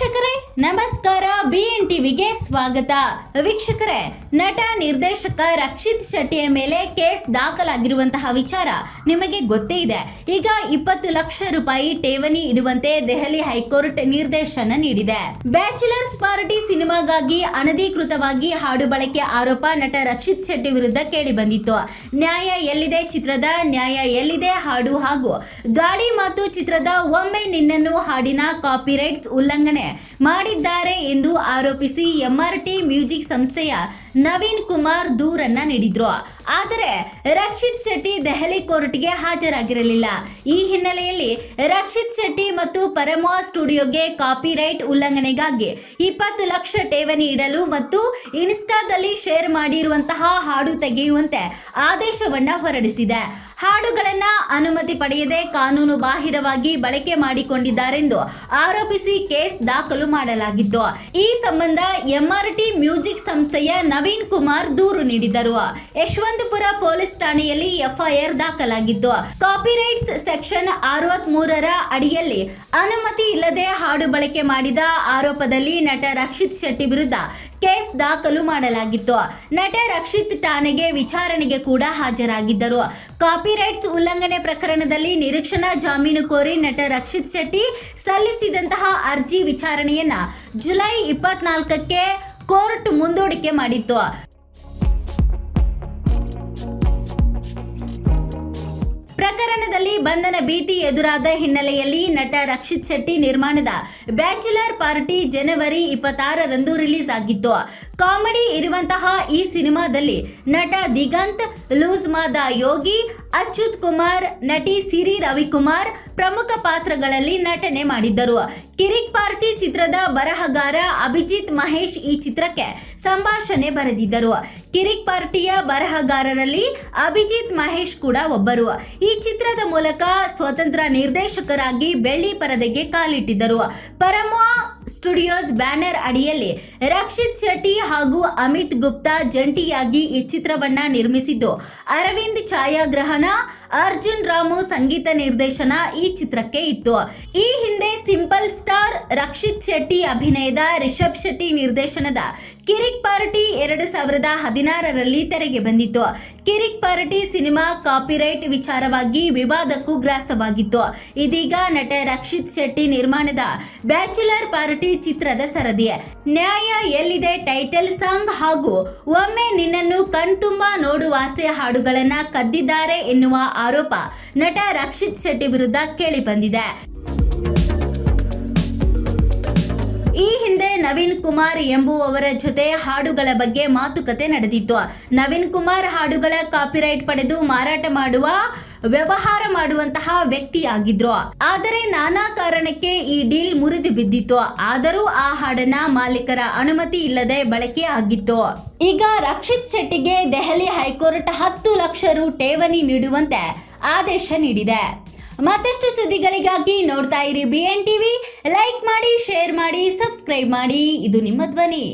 şaka ನಮಸ್ಕಾರ ಬಿಎನ್ ಟಿವಿಗೆ ಸ್ವಾಗತ. ವೀಕ್ಷಕರೇ, ನಟ, ನಿರ್ದೇಶಕ ರಕ್ಷಿತ್ ಶೆಟ್ಟಿಯ ಮೇಲೆ ಕೇಸ್ ದಾಖಲಾಗಿರುವಂತಹ ವಿಚಾರ ನಿಮಗೆ ಗೊತ್ತೇ ಇದೆ. ಈಗ ಇಪ್ಪತ್ತು ಲಕ್ಷ ರೂಪಾಯಿ ಠೇವಣಿ ಇಡುವಂತೆ ದೆಹಲಿ ಹೈಕೋರ್ಟ್ ನಿರ್ದೇಶನ ನೀಡಿದೆ. ಬ್ಯಾಚುಲರ್ಸ್ ಪಾರ್ಟಿ ಸಿನಿಮಾಗಾಗಿ ಅನಧಿಕೃತವಾಗಿ ಹಾಡು ಬಳಕೆ ಆರೋಪ ನಟ ರಕ್ಷಿತ್ ಶೆಟ್ಟಿ ವಿರುದ್ಧ ಕೇಳಿ ಬಂದಿತ್ತು. ನ್ಯಾಯ ಎಲ್ಲಿದೆ ಚಿತ್ರದ? ನ್ಯಾಯ ಎಲ್ಲಿದೆ ಹಾಡು ಹಾಗೂ ಗಾಳಿ ಮಾತು ಚಿತ್ರದ ಒಮ್ಮೆ ನಿನ್ನನ್ನು ಹಾಡಿನ ಕಾಪಿರೈಟ್ಸ್ ಉಲ್ಲಂಘನೆ. ಮಾಡಿದ್ದಾರೆ ಎಂದು ಆರೋಪಿಸಿ ಎಂಆರ್ಟಿ ಮ್ಯೂಸಿಕ್ ಸಂಸ್ಥೆಯ ನವೀನ್ ಕುಮಾರ್ ದೂರನ್ನ ನೀಡಿದ್ರು. ಆದರೆ ರಕ್ಷಿತ್ ಶೆಟ್ಟಿ ದೆಹಲಿ ಕೋರ್ಟ್ಗೆ ಹಾಜರಾಗಿರಲಿಲ್ಲ. ಈ ಹಿನ್ನೆಲೆಯಲ್ಲಿ ರಕ್ಷಿತ್ ಶೆಟ್ಟಿ ಮತ್ತು ಪರಮಾ ಸ್ಟುಡಿಯೋಗೆ ಕಾಪಿರೈಟ್ ಉಲ್ಲಂಘನೆಗಾಗಿ ಇಪ್ಪತ್ತು ಲಕ್ಷ ಠೇವಣಿ ಇಡಲು ಮತ್ತು ಇನ್ಸ್ಟಾದಲ್ಲಿ ಶೇರ್ ಮಾಡಿರುವಂತಹ ಹಾಡು ತೆಗೆಯುವಂತೆ ಆದೇಶವನ್ನ ಹೊರಡಿಸಿದೆ. ಹಾಡುಗಳನ್ನ ಅನುಮತಿ ಪಡೆಯದೆ ಕಾನೂನು ಬಾಹಿರವಾಗಿ ಬಳಕೆ ಮಾಡಿಕೊಂಡಿದ್ದಾರೆಂದು ಆರೋಪಿಸಿ ಕೇಸ್ ದಾಖಲು ಮಾಡಲಾಗಿತ್ತು. ಈ ಸಂಬಂಧ ಎಂಆರ್ಟಿ ಮ್ಯೂಸಿಕ್ ಸಂಸ್ಥೆಯ ನವೀನ್ ಕುಮಾರ್ ದೂರು ನೀಡಿದರು ಯಶವಂತಪುರ ಪೊಲೀಸ್ ಠಾಣೆಯಲ್ಲಿ ಎಫ್ಐಆರ್ ದಾಖಲಾಗಿದ್ದು, ಕಾಪಿರೈಟ್ಸ್ ಸೆಕ್ಷನ್ ಅರವತ್ ಮೂರರ ಅಡಿಯಲ್ಲಿ ಅನುಮತಿ ಇಲ್ಲದೆ ಹಾಡು ಬಳಕೆ ಮಾಡಿದ ಆರೋಪದಲ್ಲಿ ನಟ ರಕ್ಷಿತ್ ಶೆಟ್ಟಿ ವಿರುದ್ಧ ಕೇಸ್ ದಾಖಲು ಮಾಡಲಾಗಿತ್ತು. ನಟ ರಕ್ಷಿತ್ ಠಾಣೆಗೆ ವಿಚಾರಣೆಗೆ ಕೂಡ ಹಾಜರಾಗಿದ್ದರು. ಕಾಪಿರೈಟ್ಸ್ ಉಲ್ಲಂಘನೆ ಪ್ರಕರಣದಲ್ಲಿ ನಿರೀಕ್ಷಣಾ ಜಾಮೀನು ಕೋರಿ ನಟ ರಕ್ಷಿತ್ ಶೆಟ್ಟಿ ಸಲ್ಲಿಸಿದಂತಹ ಅರ್ಜಿ ವಿಚಾರಣೆಯನ್ನ ಜುಲೈ ಇಪ್ಪತ್ನಾಲ್ಕಕ್ಕೆ ಕೋರ್ಟ್ ಮುಂದೂಡಿಕೆ ಮಾಡಿತ್ತು. ಪ್ರಕರಣದಲ್ಲಿ ಬಂಧನ ಭೀತಿ ಎದುರಾದ ಹಿನ್ನೆಲೆಯಲ್ಲಿ ನಟ ರಕ್ಷಿತ್ ಶೆಟ್ಟಿ ನಿರ್ಮಾಣದ ಬ್ಯಾಚುಲರ್ ಪಾರ್ಟಿ ಜನವರಿ ಇಪ್ಪತ್ತಾರರಂದು ರಿಲೀಸ್ ಆಗಿತ್ತು. ಕಾಮಿಡಿ ಇರುವಂತಹ ಈ ಸಿನಿಮಾದಲ್ಲಿ ನಟ ದಿಗಂತ್ ಲೂಸ್ಮಾದ ಯೋಗಿ ಅಚ್ಯುತ್ ಕುಮಾರ್, ನಟಿ ಸಿರಿ ರವಿಕುಮಾರ್ ಪ್ರಮುಖ ಪಾತ್ರಗಳಲ್ಲಿ ನಟನೆ ಮಾಡಿದ್ದರು. ಕಿರಿಕ್ ಪಾರ್ಟಿ ಚಿತ್ರದ ಬರಹಗಾರ ಅಭಿಜಿತ್ ಮಹೇಶ್ ಈ ಚಿತ್ರಕ್ಕೆ ಸಂಭಾಷಣೆ ಬರೆದಿದ್ದರು. ಕಿರಿಕ್ ಪಾರ್ಟಿಯ ಬರಹಗಾರರಲ್ಲಿ ಅಭಿಜಿತ್ ಮಹೇಶ್ ಕೂಡ ಒಬ್ಬರು. ಈ ಚಿತ್ರದ ಮೂಲಕ ಸ್ವತಂತ್ರ ನಿರ್ದೇಶಕರಾಗಿ ಬೆಳ್ಳಿ ಪರದೆಗೆ ಕಾಲಿಟ್ಟಿದ್ದರು. ಪರಮಾ ಸ್ಟುಡಿಯೋಸ್ ಬ್ಯಾನರ್ ಅಡಿಯಲ್ಲಿ ರಕ್ಷಿತ್ ಶೆಟ್ಟಿ ಹಾಗೂ ಅಮಿತ್ ಗುಪ್ತಾ ಜಂಟಿಯಾಗಿ ಈ ಚಿತ್ರವನ್ನ ನಿರ್ಮಿಸಿದ್ದು. ಅರವಿಂದ್ ಛಾಯಾಗ್ರಹಣ ಅರ್ಜುನ್ ರಾಮು ಸಂಗೀತ ನಿರ್ದೇಶನ ಈ ಚಿತ್ರಕ್ಕೆ ಇತ್ತು. ಈ ಹಿಂದೆ ಸಿಂಪಲ್ ಸ್ಟಾರ್ ರಕ್ಷಿತ್ ಶೆಟ್ಟಿ ಅಭಿನಯದ ರಿಷಬ್ ಶೆಟ್ಟಿ ನಿರ್ದೇಶನದ ಕಿರಿಕ್ ಪಾರ್ಟಿ ಎರಡು ಸಾವಿರದ ಹದಿನಾರರಲ್ಲಿ ತೆರೆಗೆ ಬಂದಿತ್ತು. ಕಿರಿಕ್ ಪಾರ್ಟಿ ಸಿನಿಮಾ ಕಾಪಿರೈಟ್ ವಿಚಾರವಾಗಿ ವಿವಾದಕ್ಕೂ ಗ್ರಾಸವಾಗಿತ್ತು. ಇದೀಗ ನಟ ರಕ್ಷಿತ್ ಶೆಟ್ಟಿ ನಿರ್ಮಾಣದ ಬ್ಯಾಚುಲರ್ ಪಾರ್ಟಿ ಚಿತ್ರದ ಸರದಿ. ನ್ಯಾಯ ಎಲ್ಲಿದೆ ಟೈಟಲ್ ಸಾಂಗ್ ಹಾಗೂ ಒಮ್ಮೆ ನಿನ್ನನ್ನು ಕಣ್ತುಂಬ ನೋಡುವಾಸೆ ಹಾಡುಗಳನ್ನ ಕದ್ದಿದ್ದಾರೆ ಎನ್ನುವ ಆರೋಪ. ನಟ ರಕ್ಷಿತ್ ಶೆಟ್ಟಿ ವಿರುದ್ಧ ಕೇಳಿ ಬಂದಿದೆ ಈ ಹಿಂದೆ ನವೀನ್ ಕುಮಾರ್ ಎಂಬುವವರ ಜೊತೆ ಹಾಡುಗಳ ಬಗ್ಗೆ ಮಾತುಕತೆ ನಡೆದಿತ್ತು. ನವೀನ್ ಕುಮಾರ್ ಹಾಡುಗಳ ಕಾಪಿರೈಟ್ ಪಡೆದು ಮಾರಾಟ ಮಾಡುವ, ವ್ಯವಹಾರ ಮಾಡುವಂತಹ ವ್ಯಕ್ತಿಯಾಗಿದ್ರು. ಆದರೆ ನಾನಾ ಕಾರಣಕ್ಕೆ ಈ ಡೀಲ್ ಮುರಿದು ಬಿದ್ದಿತ್ತು. ಆದರೂ ಆ ಹಾಡನ್ನ ಮಾಲೀಕರ ಅನುಮತಿ ಇಲ್ಲದೆ ಬಳಕೆ ಆಗಿತ್ತು. ಈಗ ರಕ್ಷಿತ್ ಶೆಟ್ಟಿಗೆ ದೆಹಲಿ ಹೈಕೋರ್ಟ್ ಹತ್ತು ಲಕ್ಷ ರು ಠೇವಣಿ ನೀಡುವಂತೆ ಆದೇಶ ನೀಡಿದೆ. ಮತ್ತಷ್ಟು ಸುದ್ದಿಗಳಿಗಾಗಿ ನೋಡ್ತಾ ಇರಿ ಬಿ ಎನ್ ಟಿವಿ ಲೈಕ್ ಮಾಡಿ ಶೇರ್ ಮಾಡಿ ಸಬ್ಸ್ಕ್ರೈಬ್ ಮಾಡಿ. ಇದು ನಿಮ್ಮ ಧ್ವನಿ.